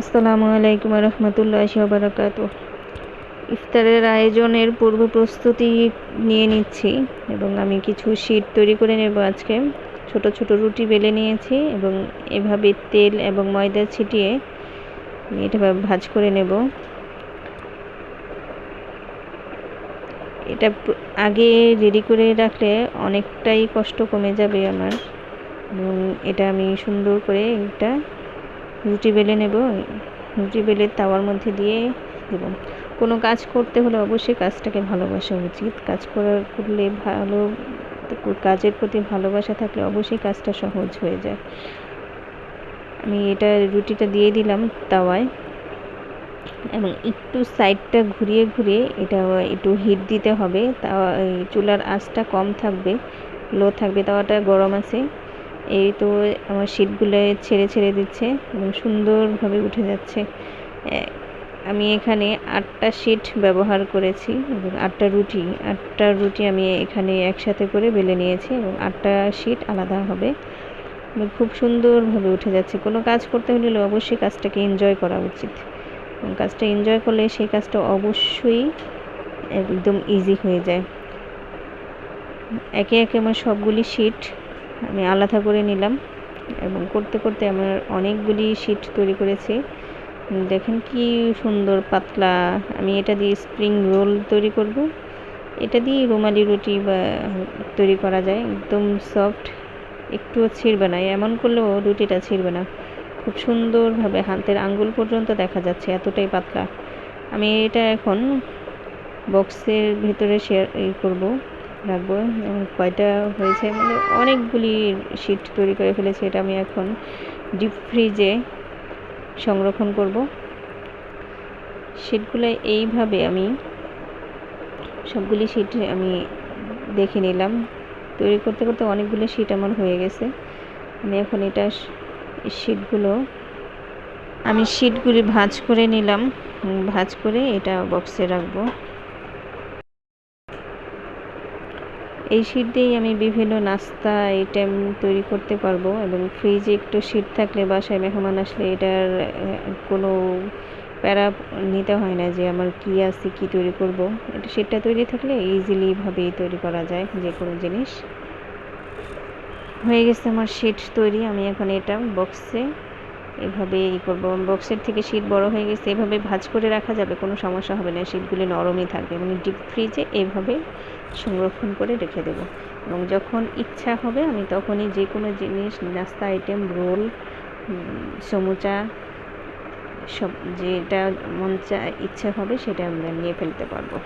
আসসালামু আলাইকুম রহমতুল্লাহ বারাকাত ইফতারের আয়োজনের পূর্ব প্রস্তুতি নিয়ে নিচ্ছি এবং আমি কিছু শীট তৈরি করে নেব আজকে। ছোট ছোট রুটি বেলে নিয়েছি এবং এভাবে তেল এবং ময়দা ছিটিয়ে এটা ভাজ করে নেব। এটা আগে রেডি করে রাখলে অনেকটাই কষ্ট কমে যাবে আমার। এবং এটা আমি সুন্দর করে এটা রুটি বেলে নেব রুটি বেলে তাওয়ার মধ্যে দিয়ে দেব। কোনো কাজ করতে হলে অবশ্যই কাজটাকে ভালোবাসা উচিত। কাজ করার করলে ভালো, কাজের প্রতি ভালোবাসা থাকলে অবশ্যই কাজটা সহজ হয়ে যায়। আমি এটা রুটিটা দিয়ে দিলাম তাওয়ায়। এবং একটু সাইডটা ঘুরিয়ে ঘুরিয়ে এটা একটু হিট দিতে হবে। তাওয়া চুলার আঁচটা কম থাকবে, লো থাকবে। তাওয়াটা গরম আছে। এই তো আমার শীটগুলো ছেড়ে ছেড়ে দিচ্ছে এবং সুন্দরভাবে উঠে যাচ্ছে। আমি এখানে আটটা শিট ব্যবহার করেছি এবং আটটা রুটি আটটা রুটি আমি এখানে একসাথে করে বেলে নিয়েছি এবং আটটা শিট আলাদা হবে। খুব সুন্দরভাবে উঠে যাচ্ছে। কোনো কাজ করতে হলে অবশ্যই কাজটাকে এনজয় করা উচিত। এবং কাজটা এনজয় করলে সেই কাজটা অবশ্যই একদম ইজি হয়ে যায়। একে একে আমার সবগুলি শিট আমি আলাদা করে নিলাম এবং করতে করতে আমার অনেকগুলি শিট তৈরি করেছি। দেখেন কি সুন্দর পাতলা। আমি এটা দিয়ে স্প্রিং রোল তৈরি করব। এটা দিয়ে রুমালি রুটি বা তৈরি করা যায়। একদম সফট একটুও ছিঁড়বে না। এমন করলেও রুটিটা ছিঁড়বে না। খুব সুন্দরভাবে হাতের আঙ্গুল পর্যন্ত দেখা যাচ্ছে এতটাই পাতলা। আমি এটা এখন বক্সের ভিতরে শেয়ার করব। রাখব। কয়টা হয়েছে? মানে অনেকগুলি শিট তৈরি করে ফেলেছি, এটা আমি এখন ডিপ ফ্রিজে সংরক্ষণ করব। শিটগুলো এইভাবে আমি, সবগুলি শিট আমি দেখে নিলাম। তৈরি করতে করতে অনেকগুলো শিট আমার হয়ে গেছে। আমি এখন এটা শিটগুলো আমি শিটগুলি ভাঁজ করে নিলাম। ভাঁজ করে এটা বক্সে রাখব। এই শীট দিয়েই আমি বিভিন্ন নাস্তা আইটেম তৈরি করতে পারব এবং ফ্রিজে একটু শীত থাকলে বাসায় মেহমান আসলে এটার কোনো প্যারা নিতে হয় না যে আমার কি আছে, কি তৈরি করব। এটা শীতটা তৈরি থাকলে ইজিলিভাবেই তৈরি করা যায় যে কোনো জিনিস। হয়ে গেছে আমার শীট তৈরি, আমি এখন এটা বক্সে এভাবে ই করব। বক্সের থেকে শীত বড় হয়ে গেছে, এভাবে ভাজ করে রাখা যাবে, কোনো সমস্যা হবে না। শীতগুলি নরমই থাকবে এবং ডিপ ফ্রিজে এভাবে সংরক্ষণ করে রেখে দেব। এবং যখন ইচ্ছা হবে, আমি তখনই যে কোনো জিনিস, নাস্তা আইটেম রোল সমুচা, সব যেটা মন চা, ইচ্ছে হবে, সেটা আমরা নিয়ে ফেলতে পারব।